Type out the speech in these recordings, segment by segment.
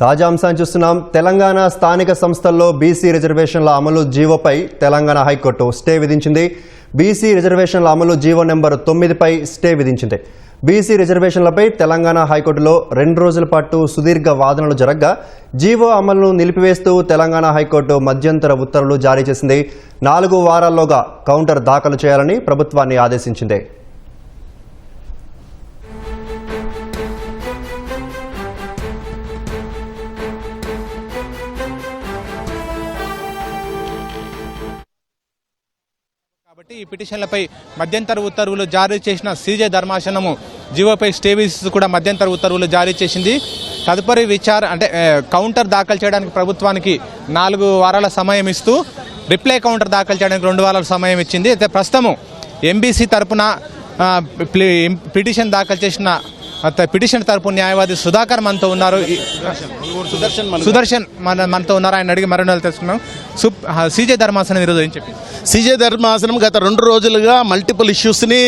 తాజా అంశాన్ని చూస్తున్నాం. తెలంగాణ స్థానిక సంస్థల్లో బీసీ రిజర్వేషన్ల అమలు జీవోపై తెలంగాణ హైకోర్టు స్టే విధించింది. బీసీ రిజర్వేషన్ల అమలు జీవో నెంబర్ తొమ్మిదిపై స్టే విధించింది. బీసీ రిజర్వేషన్లపై తెలంగాణ హైకోర్టులో రెండు రోజుల పాటు సుదీర్ఘ వాదనలు జరగ్గా జీవో అమలును నిలిపివేస్తూ తెలంగాణ హైకోర్టు మధ్యంతర ఉత్తర్వులు జారీ చేసింది. నాలుగు వారాల్లోగా కౌంటర్ దాఖలు చేయాలని ప్రభుత్వాన్ని ఆదేశించింది. కాబట్టి ఈ పిటిషన్లపై మధ్యంతర ఉత్తర్వులు జారీ చేసిన సీజే ధర్మాసనము జీవోపై స్టే విధిస్తూ కూడా మధ్యంతర ఉత్తర్వులు జారీ చేసింది. తదుపరి విచార అంటే కౌంటర్ దాఖలు చేయడానికి ప్రభుత్వానికి నాలుగు వారాల సమయం ఇస్తూ రిప్లై కౌంటర్ దాఖలు చేయడానికి రెండు వారాల సమయం ఇచ్చింది. అయితే ప్రస్తుతము ఎంబీసీ తరపున పిటిషన్ దాఖలు చేసిన పిటిషన్ తరపు న్యాయవాది సుధాకర్ మనతో ఉన్నారు. సుదర్శన్ సుదర్శన్ మన మనతో ఉన్నారు. ఆయన అడిగి మరో తెలుసుకున్నాం సుప్ సీజే ధర్మాసనం ఈరోజు ఏం చెప్పింది సిజే ధర్మాసనం గత రెండు రోజులుగా మల్టిపుల్ ఇష్యూస్ని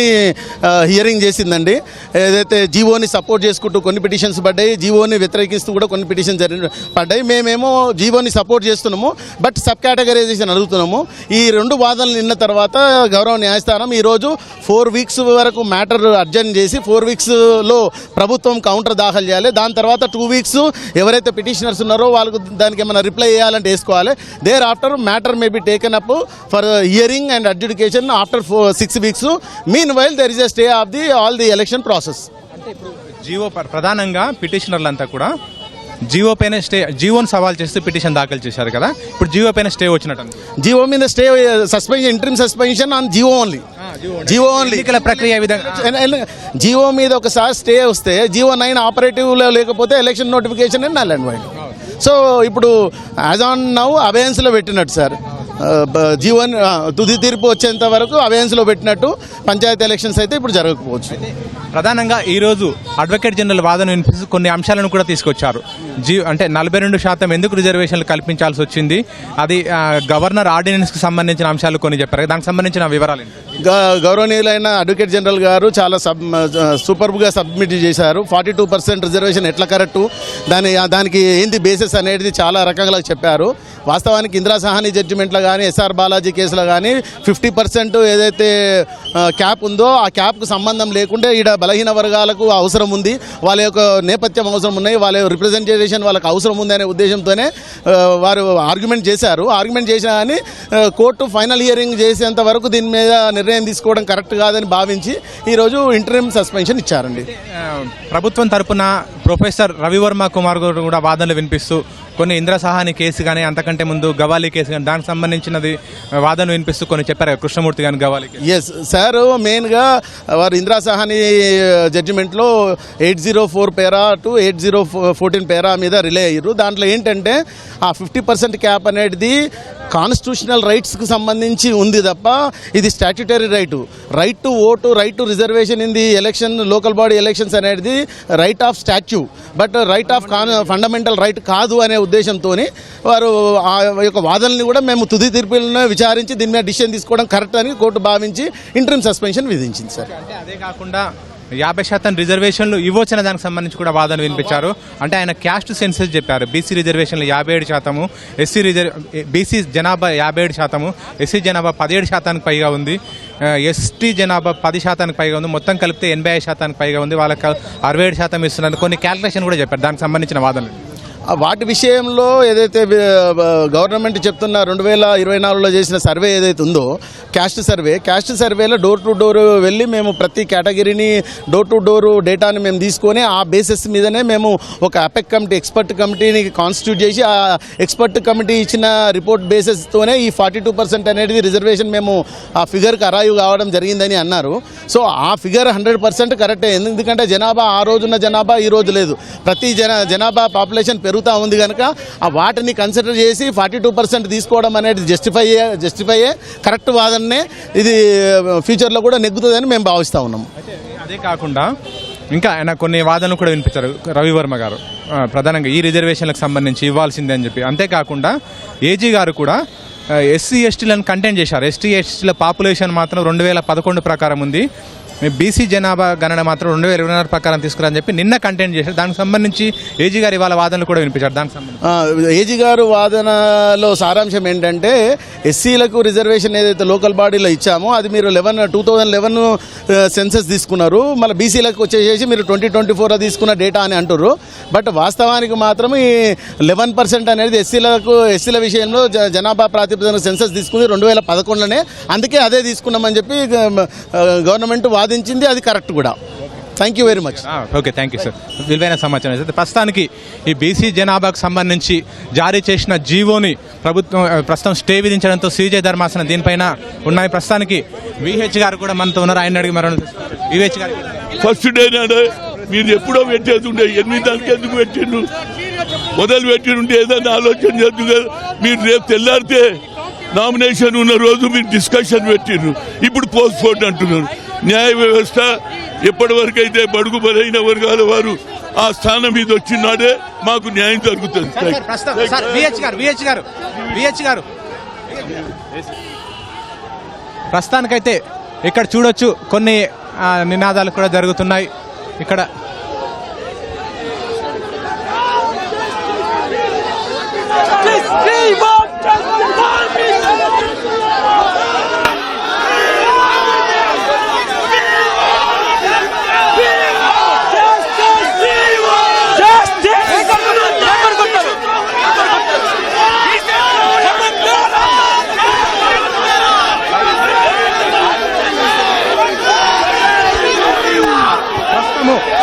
హియరింగ్ చేసిందండి. ఏదైతే జీవోని సపోర్ట్ చేసుకుంటూ కొన్ని పిటిషన్స్ పడ్డాయి జీవోని వ్యతిరేకిస్తూ కూడా కొన్ని పిటిషన్స్ పడ్డాయి. మేమేమో జీవోని సపోర్ట్ చేస్తున్నాము బట్ సబ్ కేటగరైజేషన్ అడుగుతున్నాము. ఈ రెండు వాదనలు నిన్న తర్వాత గౌరవ న్యాయస్థానం ఈరోజు ఫోర్ వీక్స్ వరకు మ్యాటర్ అర్జెంట్ చేసి ఫోర్ వీక్స్లో ప్రభుత్వం కౌంటర్ దాఖలు చేయాలి దాని తర్వాత టూ వీక్స్ ఎవరైతే పిటిషనర్స్ ఉన్నారో వాళ్ళకు దానికి ఏమైనా రిప్లై చేయాలంటే వేసుకోవాలి thereafter matter may be taken up for hearing and adjudication after four six weeks meanwhile there is a stay of the all the election process GO ప్రధానంగా పిటిషనర్లంతా కూడా జీవో పైన స్టే జీవోని సవాల్ చేస్తూ పిటిషన్ దాఖలు చేశారు కదా? ఇప్పుడు జీవో పైన స్టే వచ్చినట్టు జియో మీద stay suspension interim suspension on GO only GO only ఎన్నికల ప్రక్రియ విధంగా? జియో మీద ఒకసారి స్టే వస్తే జియో నైన్ ఆపరేటివ్లో లేకపోతే election notification and null and void so ఇప్పుడు యాజ్ ఆన్ నౌ అవేయన్స్లో పెట్టినట్టు సార్. జియో తుది తీర్పు వచ్చేంత వరకు అవేయన్స్లో పెట్టినట్టు పంచాయతీ ఎలక్షన్స్ అయితే ఇప్పుడు జరగకపోవచ్చు. ప్రధానంగా ఈరోజు అడ్వకేట్ జనరల్ వాదన వినిపిస్తూ కొన్ని అంశాలను కూడా తీసుకొచ్చారు. జీ అంటే నలభై రెండు శాతం ఎందుకు రిజర్వేషన్లు కల్పించాల్సి వచ్చింది? అది గవర్నర్ ఆర్డినెన్స్కి సంబంధించిన అంశాలు కొన్ని చెప్పారు. దానికి సంబంధించిన వివరాలు గ- గౌరవనీయులైన అడ్వకేట్ జనరల్ గారు చాలా సబ్ సూపర్గా సబ్మిట్ చేశారు. ఫార్టీ టూ పర్సెంట్ రిజర్వేషన్ ఎట్లా కరెక్టు? దాని దానికి ఏంది బేసిస్ అనేది చాలా రకంగా చెప్పారు. వాస్తవానికి ఇందిరా సహాని జడ్జిమెంట్లో కానీ ఎస్ఆర్ బాలాజీ కేసులో కానీ ఫిఫ్టీ పర్సెంట్ ఏదైతే క్యాప్ ఉందో ఆ క్యాప్కు సంబంధం లేకుండా ఈడ బలహీన వర్గాలకు అవసరం ఉంది. వాళ్ళ యొక్క నేపథ్యం అవసరం ఉన్నాయి. వాళ్ళ రిప్రజెంటేషన్ వాళ్ళకి అవసరం ఉంది అనే ఉద్దేశంతోనే వారు ఆర్గ్యుమెంట్ చేశారు. ఆర్గ్యుమెంట్ చేసినా కానీ కోర్టు ఫైనల్ హియరింగ్ చేసేంత వరకు దీని మీద నిర్ణయం తీసుకోవడం కరెక్ట్ కాదని భావించి ఈరోజు ఇంటర్మ్ సస్పెన్షన్ ఇచ్చారండి. ప్రభుత్వం తరపున ప్రొఫెసర్ రవివర్మ కుమార్ గారు కూడా వాదనలు వినిపిస్తూ కొన్ని ఇంద్రసహాని కేసు కానీ అంతకంటే ముందు గవాలి కేసు కానీ దానికి సంబంధించినది వాదన వినిపిస్తూ కొన్ని చెప్పారు కదా, కృష్ణమూర్తి కానీ గవాలి ఎస్ సార్ మెయిన్గా వారు Indra Sawhney జడ్జిమెంట్లో eight zero four para two eight zero fourteen para మీద రిలే అయ్యారు. దాంట్లో ఏంటంటే ఆ ఫిఫ్టీ పర్సెంట్ క్యాప్ అనేది కాన్స్టిట్యూషనల్ రైట్స్కి సంబంధించి ఉంది తప్ప ఇది statutory right right to vote right to reservation in the election local body elections అనేది right of statute but right of can fundamental right కాదు అనే ఉద్దేశంతోనే వారు ఆ యొక్క వాదనల్ని కూడా మేము తుది తీర్పులను విచారించి దీని మీద డిసిషన్ తీసుకోవడం కరెక్ట్ అని కోర్టు భావించి ఇంటర్మ్ సస్పెన్షన్ విధించింది సార్ అంటే అదే కాకుండా యాభై శాతం రిజర్వేషన్లు ఇవ్వచ్చిన దానికి సంబంధించి కూడా వాదన వినిపించారు. అంటే ఆయన క్యాస్ట్ సెన్సెస్ చెప్పారు. బీసీ రిజర్వేషన్లు యాభై ఏడు శాతము ఎస్సీ రిజర్వ్ బీసీ జనాభా యాభై ఏడు శాతము ఎస్సీ జనాభా పదిహేడు శాతానికి పైగా ఉంది. ఎస్టీ జనాభా పది శాతానికి పైగా ఉంది. మొత్తం కలిపితే ఎనభై ఐదు శాతానికి పైగా ఉంది. వాళ్ళకి అరవై ఏడు శాతం ఇస్తున్నారు. కొన్ని క్యాల్కులేషన్ కూడా చెప్పారు. దానికి సంబంధించిన వాదనలు. వాటి విషయంలో ఏదైతే గవర్నమెంట్ చెప్తున్న రెండు వేల ఇరవై నాలుగులో చేసిన సర్వే ఏదైతే ఉందో క్యాస్ట్ సర్వే క్యాస్ట్ సర్వేలో డోర్ టు డోర్ వెళ్ళి మేము ప్రతి కేటగిరీని డోర్ టు డోర్ డేటాని మేము తీసుకొని ఆ బేసిస్ మీదనే మేము ఒక అపెక్ కమిటీ ఎక్స్పర్ట్ కమిటీని కాన్స్టిట్యూట్ చేసి ఆ ఎక్స్పర్ట్ కమిటీ ఇచ్చిన రిపోర్ట్ బేసిస్తోనే ఈ ఫార్టీ టూ పర్సెంట్ అనేది రిజర్వేషన్ మేము ఆ ఫిగర్కి అరాయి కావడం జరిగిందని అన్నారు. సో ఆ ఫిగర్ హండ్రెడ్ పర్సెంట్ కరెక్టే. ఎందుకంటే జనాభా ఆ రోజున్న జనాభా ఈ రోజు లేదు. ప్రతి జన జనాభా పాపులేషన్ పెరుగుతూ ఉంది కనుక ఆ వాటిని కన్సిడర్ చేసి ఫార్టీ టూ పర్సెంట్ తీసుకోవడం అనేది జస్టిఫై జస్టిఫై కరెక్ట్ వాదననే ఇది ఫ్యూచర్లో కూడా నెగ్గుతుందని మేము భావిస్తూ ఉన్నాం. అదే కాకుండా ఇంకా ఆయన కొన్ని వాదనలు కూడా వినిపించారు రవివర్మ గారు. ప్రధానంగా ఈ రిజర్వేషన్లకు సంబంధించి ఇవ్వాల్సిందే అని చెప్పి. అంతేకాకుండా ఏజీ గారు కూడా ఎస్సీ ఎస్టీలను కంటెంట్ చేశారు. ఎస్టీ ఎస్టీల పాపులేషన్ మాత్రం రెండు వేల పదకొండు ప్రకారం ఉంది. మీ బీసీ జనాభా గణన మాత్రం రెండు వేల ఇరవై నాలుగు ప్రకారం తీసుకురని చెప్పి నిన్న కంటెంట్ చేశారు. దానికి సంబంధించి ఏజీ గారు ఇవాళ వాదనలు కూడా వినిపించారు. దానికి సంబంధించి. ఏజీ గారు వాదనలో సారాంశం ఏంటంటే ఎస్సీలకు రిజర్వేషన్ ఏదైతే లోకల్ బాడీలో ఇచ్చామో అది మీరు eleven two thousand eleven census తీసుకున్నారు. మళ్ళీ బీసీలకు వచ్చేసేసి మీరు ట్వంటీ ట్వంటీ ఫోర్ తీసుకున్న డేటా అని అంటారు బట్ వాస్తవానికి మాత్రం ఈ లెవెన్ పర్సెంట్ అనేది ఎస్సీలకు ఎస్సీల విషయంలో జనాభా ప్రాతిపదికన సెన్సెస్ తీసుకుంది రెండు వేల పదకొండులోనే. అందుకే అదే తీసుకున్నామని చెప్పి గవర్నమెంట్ వాదించింది అది కరెక్ట్ కూడా. థ్యాంక్ యూ వెరీ మచ్ ఆ, ఓకే థ్యాంక్ యూ సార్ విలువైన సమాచారం. అయితే ప్రస్తుతానికి ఈ బీసీ జనాభాకు సంబంధించి జారీ చేసిన జీవోని ప్రభుత్వం ప్రస్తుతం స్టే విధించడంతో సీజే ధర్మాసనం దీనిపైన ఉన్నాయి. ప్రస్తుతానికి విహెచ్ గారు కూడా మనతో ఉన్నారు. ఆయన అడిగి మరో విహెచ్ గారు. ఫస్ట్ డే నాడు మీరు ఎప్పుడో పెట్టేది ఉండే ఎనిమిది దానికి ఎందుకు పెట్టిండు మొదలు పెట్టింటే ఏదైనా ఆలోచన చేద్దు మీరు రేపు తెల్లారితే నామినేషన్ ఉన్న రోజు మీరు డిస్కషన్ పెట్టిండ్రు ఇప్పుడు పోస్ట్ పోన్ అంటున్నారు. న్యాయ వ్యవస్థ ఎప్పటి వరకు అయితే బడుగు బలైన వర్గాల వారు ఆ స్థానం మీద వచ్చినాడే మాకు న్యాయం జరుగుతుంది. సార్, సార్, ప్రస్తుతం sir VH garu VH garu VH garu. ప్రస్తుతానికైతే ఇక్కడ చూడొచ్చు కొన్ని నినాదాలు కూడా జరుగుతున్నాయి. ఇక్కడ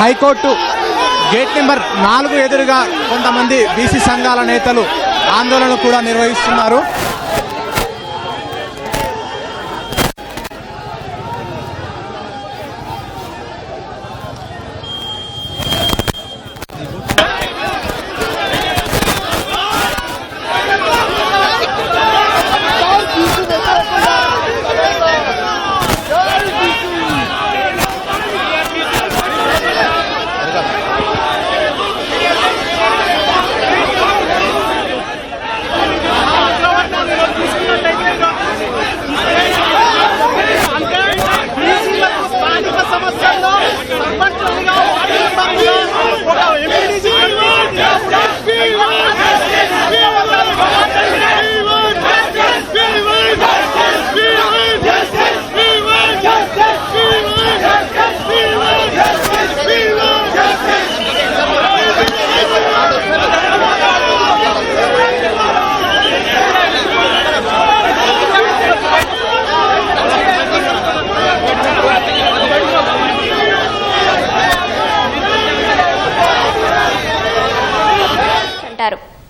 హైకోర్టు గేట్ నెంబర్ నాలుగు ఎదురుగా కొంతమంది బీసీ సంఘాల నేతలు ఆందోళన కూడా నిర్వహిస్తున్నారు.